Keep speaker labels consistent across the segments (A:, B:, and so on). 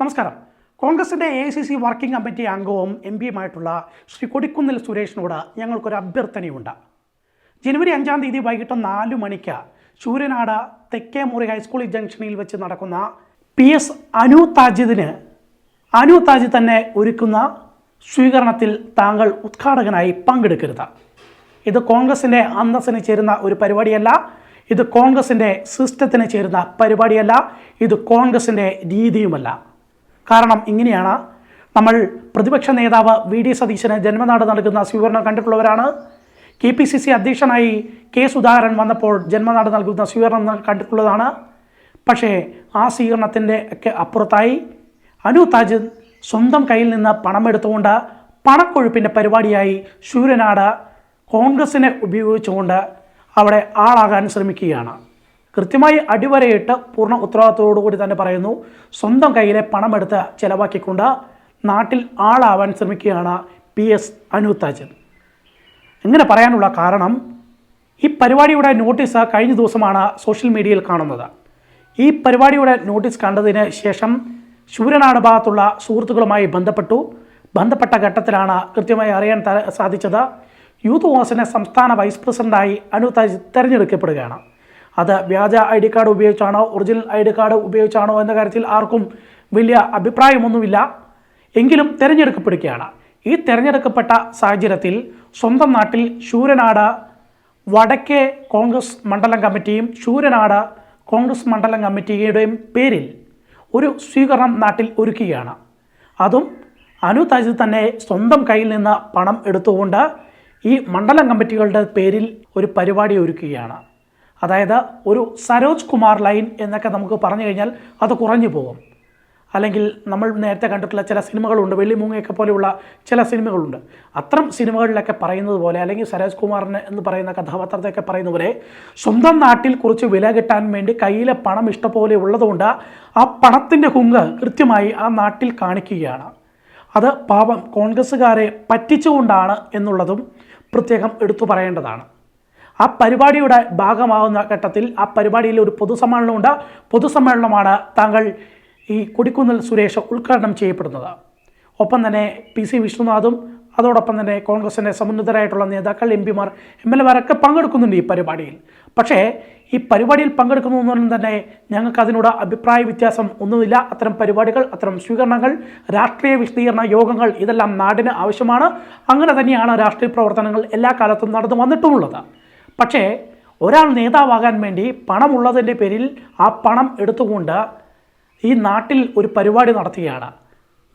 A: നമസ്കാരം. കോൺഗ്രസിന്റെ A C C working committee അംഗവും എം പിയുമായിട്ടുള്ള ശ്രീ കൊടിക്കുന്നിൽ സുരേഷിനോട് ഞങ്ങൾക്കൊരു അഭ്യർത്ഥനയുണ്ട് ജനുവരി അഞ്ചാം തീയതി വൈകിട്ട് നാല് മണിക്ക് ശൂര്യനാട് തെക്കേമുറി ഹൈസ്കൂൾ ജംഗ്ഷനിൽ വെച്ച് നടക്കുന്ന പി എസ് അനു താജിദിന് അനു താജിദ് തന്നെ ഒരുക്കുന്ന സ്വീകരണത്തിൽ താങ്കൾ ഉദ്ഘാടകനായി പങ്കെടുക്കരുത്. ഇത് കോൺഗ്രസിന്റെ അന്തസ്സിന് ചേരുന്ന ഒരു പരിപാടിയല്ല ഇത് കോൺഗ്രസിന്റെ സിസ്റ്റത്തിന് ചേരുന്ന പരിപാടിയല്ല ഇത് കോൺഗ്രസിന്റെ രീതിയുമല്ല. കാരണം ഇങ്ങനെയാണ്. നമ്മൾ പ്രതിപക്ഷ നേതാവ് വി ഡി സതീശന് ജന്മനാട് നൽകുന്ന സ്വീകരണം കണ്ടിട്ടുള്ളവരാണ്. കെ പി സി സി അധ്യക്ഷനായി കെ സുധാകരൻ വന്നപ്പോൾ ജന്മനാട് നൽകുന്ന സ്വീകരണം കണ്ടിട്ടുള്ളതാണ്. പക്ഷേ ആ സ്വീകരണത്തിന്റെ ഒക്കെ അപ്പുറത്തായി അനു താജ് സ്വന്തം കയ്യിൽ നിന്ന് പണം പണമെടുത്തുകൊണ്ട് പണക്കൊഴുപ്പിന്റെ പരിപാടിയായി ശൂരനാട് കോൺഗ്രസിനെ ഉപയോഗിച്ചുകൊണ്ട് അവിടെ ആളാകാൻ ശ്രമിക്കുകയാണ്. കൃത്യമായി അടിവരയിട്ട് പൂർണ ഉത്തരവാദിത്തോടുകൂടി തന്നെ പറയുന്നു. സ്വന്തം കയ്യിലെ പണമെടുത്ത് ചിലവാക്കിക്കൊണ്ട് നാട്ടിൽ ആളാവാൻ ശ്രമിക്കുകയാണ് പി എസ് അനുതാജൻ ഇങ്ങനെ പറയാനുള്ള കാരണം ഈ പരിപാടിയുടെ നോട്ടീസ് കഴിഞ്ഞ ദിവസമാണ് സോഷ്യൽ മീഡിയയിൽ കാണുന്നത്. ഈ പരിപാടിയുടെ നോട്ടീസ് കണ്ടതിന് ശേഷം ശൂരനാട് ഭാഗത്തുള്ള സുഹൃത്തുക്കളുമായി ബന്ധപ്പെട്ടു. ബന്ധപ്പെട്ട ഘട്ടത്തിലാണ് കൃത്യമായി അറിയാൻ സാധിച്ചത്. യൂത്ത് കോൺഗ്രസിന്റെ സംസ്ഥാന വൈസ് പ്രസിഡന്റായി അനുതാജ് തിരഞ്ഞെടുക്കപ്പെടുകയാണ്. അത് വ്യാജ ഐ ഡി കാർഡ് ഉപയോഗിച്ചാണോ ഒറിജിനൽ ഐ ഡി കാർഡ് ഉപയോഗിച്ചാണോ എന്ന കാര്യത്തിൽ ആർക്കും വലിയ അഭിപ്രായമൊന്നുമില്ല. എങ്കിലും തിരഞ്ഞെടുക്കപ്പെടുകയാണ്. ഈ തിരഞ്ഞെടുക്കപ്പെട്ട സാഹചര്യത്തിൽ സ്വന്തം നാട്ടിൽ ശൂരനാട് വടക്കേ കോൺഗ്രസ് മണ്ഡലം കമ്മിറ്റിയും ശൂരനാട് കോൺഗ്രസ് മണ്ഡലം കമ്മിറ്റിയുടെയും പേരിൽ ഒരു സ്വീകരണം നാട്ടിൽ ഒരുക്കുകയാണ്. അതും അനു തന്നെ സ്വന്തം കയ്യിൽ നിന്ന് പണം എടുത്തുകൊണ്ട് ഈ മണ്ഡലം കമ്മിറ്റികളുടെ പേരിൽ ഒരു പരിപാടി ഒരുക്കുകയാണ്. അതായത് ഒരു സരോജ് കുമാർ ലൈൻ എന്നൊക്കെ നമുക്ക് പറഞ്ഞു കഴിഞ്ഞാൽ അത് കുറഞ്ഞു പോകും. അല്ലെങ്കിൽ നമ്മൾ നേരത്തെ കണ്ടിട്ടുള്ള ചില സിനിമകളുണ്ട് വെള്ളിമൂങ്ങയൊക്കെ പോലെയുള്ള ചില സിനിമകളുണ്ട്. അത്തരം സിനിമകളിലൊക്കെ പറയുന്നത് പോലെ അല്ലെങ്കിൽ സരോജ് കുമാറിന് എന്ന് പറയുന്ന കഥാപാത്രത്തെയൊക്കെ പറയുന്ന പോലെ സ്വന്തം നാട്ടിൽ കുറച്ച് വില കിട്ടാൻ വേണ്ടി കയ്യിലെ പണം ഇഷ്ടപോലെ ഉള്ളതുകൊണ്ട് ആ പണത്തിന്റെ കുങ്ക് കൃത്യമായി ആ നാട്ടിൽ കാണിക്കുകയാണ്. അത് പാപം കോൺഗ്രസ്സുകാരെ പറ്റിച്ചുകൊണ്ടാണ് എന്നുള്ളതും പ്രത്യേകം എടുത്തു പറയേണ്ടതാണ്. ആ പരിപാടിയുടെ ഭാഗമാകുന്ന ഘട്ടത്തിൽ ആ പരിപാടിയിൽ ഒരു പൊതുസമ്മേളനമുണ്ട്. പൊതുസമ്മേളനമാണ് താങ്കൾ ഈ കൊടിക്കുന്നിൽ സുരേഷ് ഉദ്ഘാടനം ചെയ്യപ്പെടുന്നത്. ഒപ്പം തന്നെ പി സി വിഷ്ണുനാഥും അതോടൊപ്പം തന്നെ കോൺഗ്രസിന്റെ സമുന്നതരായിട്ടുള്ള നേതാക്കൾ എം പിമാർ എം എൽ എമാരൊക്കെ പങ്കെടുക്കുന്നുണ്ട് ഈ പരിപാടിയിൽ. പക്ഷേ ഈ പരിപാടിയിൽ പങ്കെടുക്കുന്നതൊന്നും തന്നെ ഞങ്ങൾക്ക് അതിനോട് അഭിപ്രായ വ്യത്യാസം ഒന്നുമില്ല. അത്തരം പരിപാടികൾ അത്തരം സ്വീകരണങ്ങൾ രാഷ്ട്രീയ വിശദീകരണ യോഗങ്ങൾ ഇതെല്ലാം നാടിന് ആവശ്യമാണ്. അങ്ങനെ തന്നെയാണ് രാഷ്ട്രീയ പ്രവർത്തനങ്ങൾ എല്ലാ കാലത്തും നടന്നു വന്നിട്ടുമുള്ളത്. പക്ഷേ ഒരാൾ നേതാവാകാൻ വേണ്ടി പണമുള്ളതിന്റെ പേരിൽ ആ പണം എടുത്തുകൊണ്ട് ഈ നാട്ടിൽ ഒരു പരിപാടി നടത്തുകയാണ്.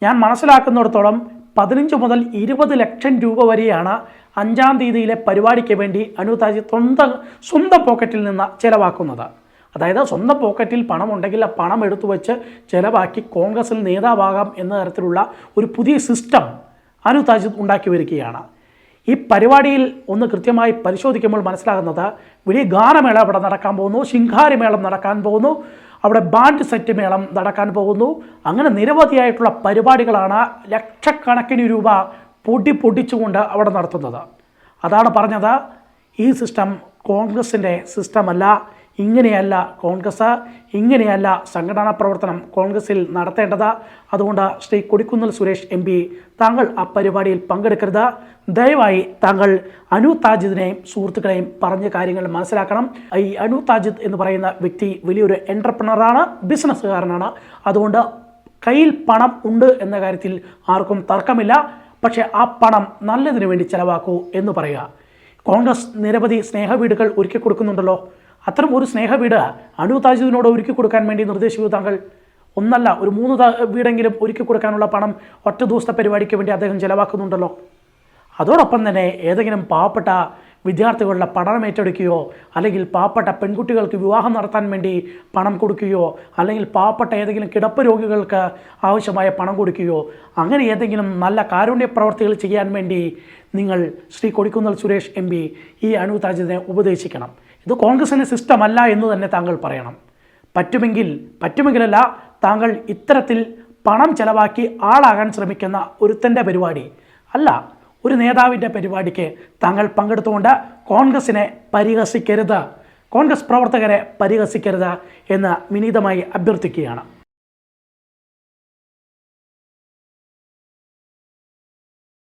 A: ഞാൻ മനസ്സിലാക്കുന്നിടത്തോളം പതിനഞ്ച് മുതൽ ഇരുപത് ലക്ഷം രൂപ വരെയാണ് അഞ്ചാം തീയതിയിലെ പരിപാടിക്ക് വേണ്ടി അനുതാജി സ്വന്തം സ്വന്തം പോക്കറ്റിൽ നിന്ന് ചിലവാക്കുന്നത്. അതായത് സ്വന്തം പോക്കറ്റിൽ പണമുണ്ടെങ്കിൽ ആ പണം എടുത്തു വെച്ച് ചിലവാക്കി കോൺഗ്രസിൽ നേതാവാകാം എന്ന തരത്തിലുള്ള ഒരു പുതിയ സിസ്റ്റം അനുതാജി ഉണ്ടാക്കി വരികയാണ്. ഈ പരിപാടിയിൽ ഒന്ന് കൃത്യമായി പരിശോധിക്കുമ്പോൾ മനസ്സിലാകുന്നത് വലിയ ഗാനമേള അവിടെ നടക്കാൻ പോകുന്നു ശിങ്കാരിമേളം നടക്കാൻ പോകുന്നു അവിടെ ബാൻഡ് സെറ്റ് മേളം നടക്കാൻ പോകുന്നു. അങ്ങനെ നിരവധിയായിട്ടുള്ള പരിപാടികളാണ് ലക്ഷക്കണക്കിന് രൂപ പൊടി പൊടിച്ചുകൊണ്ട് അവിടെ നടത്തുന്നത്. അതാണ് പറഞ്ഞത് ഈ സിസ്റ്റം കോൺഗ്രസിന്റെ സിസ്റ്റമല്ല ഇങ്ങനെയല്ല കോൺഗ്രസ് ഇങ്ങനെയല്ല സംഘടനാ പ്രവർത്തനം കോൺഗ്രസിൽ നടത്തേണ്ടത്. അതുകൊണ്ട് ശ്രീ കൊടിക്കുന്നിൽ സുരേഷ് എം പി താങ്കൾ ആ പരിപാടിയിൽ പങ്കെടുക്കരുത്. ദയവായി താങ്കൾ അനു താജിദിനെയും സുഹൃത്തുക്കളെയും പറഞ്ഞ കാര്യങ്ങൾ മനസ്സിലാക്കണം. ഈ അനു താജിദ് എന്ന് പറയുന്ന വ്യക്തി വലിയൊരു എന്റർപ്രണറാണ് ബിസിനസ്സുകാരനാണ് അതുകൊണ്ട് കയ്യിൽ പണം ഉണ്ട് എന്ന കാര്യത്തിൽ ആർക്കും തർക്കമില്ല. പക്ഷേ ആ പണം നല്ലതിനു വേണ്ടി ചെലവാക്കൂ എന്ന് പറയുക. കോൺഗ്രസ് നിരവധി സ്നേഹവീടുകൾ ഒരുക്കി കൊടുക്കുന്നുണ്ടല്ലോ അത്തരം ഒരു സ്നേഹ വീട് അനു താജിദിനോട് ഒരുക്കി കൊടുക്കാൻ വേണ്ടി നിർദ്ദേശിച്ചു. താങ്കൾ ഒന്നല്ല ഒരു മൂന്ന് വീടെങ്കിലും ഒരുക്കി കൊടുക്കാനുള്ള പണം ഒറ്റ ദിവസത്തെ പരിപാടിക്ക് വേണ്ടി അദ്ദേഹം ചിലവാക്കുന്നുണ്ടല്ലോ. അതോടൊപ്പം തന്നെ ഏതെങ്കിലും പാവപ്പെട്ട വിദ്യാർത്ഥികളുടെ പഠനം ഏറ്റെടുക്കുകയോ അല്ലെങ്കിൽ പാവപ്പെട്ട പെൺകുട്ടികൾക്ക് വിവാഹം നടത്താൻ വേണ്ടി പണം കൊടുക്കുകയോ അല്ലെങ്കിൽ പാവപ്പെട്ട ഏതെങ്കിലും കിടപ്പ് രോഗികൾക്ക് ആവശ്യമായ പണം കൊടുക്കുകയോ അങ്ങനെ ഏതെങ്കിലും നല്ല കാരുണ്യ പ്രവർത്തികൾ ചെയ്യാൻ വേണ്ടി നിങ്ങൾ ശ്രീ കൊടിക്കുന്നൽ സുരേഷ് എം പി ഈ അനുതാജിനെ ഉപദേശിക്കണം. ഇത് കോൺഗ്രസിന്റെ സിസ്റ്റം അല്ല എന്ന് തന്നെ താങ്കൾ പറയണം. പറ്റുമെങ്കിൽ പറ്റുമെങ്കിലല്ല താങ്കൾ ഇത്തരത്തിൽ പണം ചെലവാക്കി ആളാകാൻ ശ്രമിക്കുന്ന ഒരുത്തന്റെ പരിപാടി. അല്ല ഒരു നേതാവിന്റെ പരിപാടിക്ക് താങ്കൾ പങ്കെടുത്തുകൊണ്ട് കോൺഗ്രസിനെ പരിഹസിക്കരുത് കോൺഗ്രസ് പ്രവർത്തകരെ പരിഹസിക്കരുത് എന്ന് വിനീതമായി അഭ്യർത്ഥിക്കുകയാണ്.